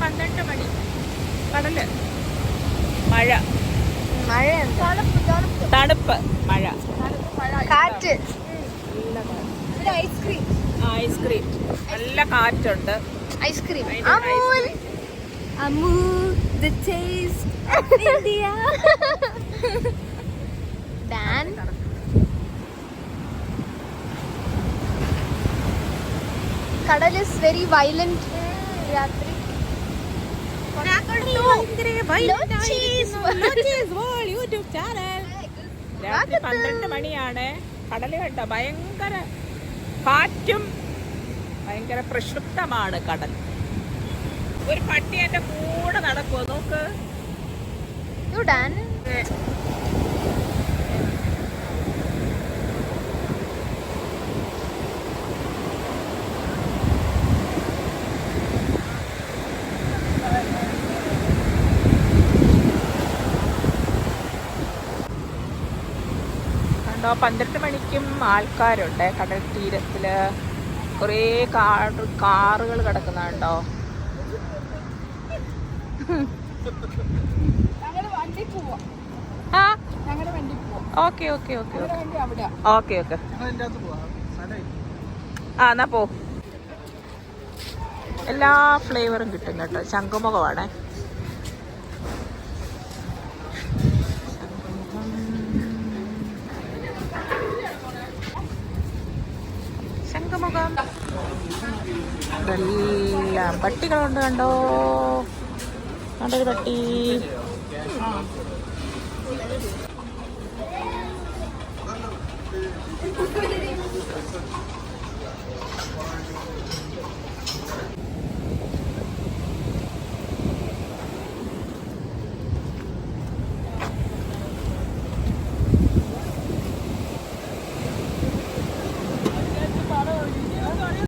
പന്ത്രണ്ട് മണി. കടൽ. മഴ. മഴ. തണുപ്പ് മഴ. കാറ്റ്. Ice cream. Ice cream. നല്ല കാറ്റുണ്ട്. Ice cream. Amul. the taste India. Dan. കടൽ ഇസ് വെരി വയലന്റ്. രാത്രി. രാത്രി പന്ത്രണ്ട് മണിയാണ്. കടൽ കണ്ട ഭയങ്കര കാറ്റും ഭയങ്കര പ്രക്ഷുബ്ധമാണ് കടൽ. ഒരു പട്ടി എന്റെ കൂടെ നടക്കുമോ നോക്ക്. കണ്ടോ പന്ത്രണ്ട് മണിക്കും ആൾക്കാരുണ്ട്. കടൽ തീരത്തിൽ കുറേ കാർ കാറുകൾ കിടക്കുന്നുണ്ടോ? ആ? Okay okay okay okay. Okay ആ എന്നാ പോ. എല്ലാ ഫ്ലേവറും കിട്ടും കേട്ടോ. ശംഖുമുഖമാണേ. ശംഖുമുഖം ഇതെല്ലാം പട്ടികളുണ്ട് കണ്ടോ? കണ്ടൊരു പട്ടി.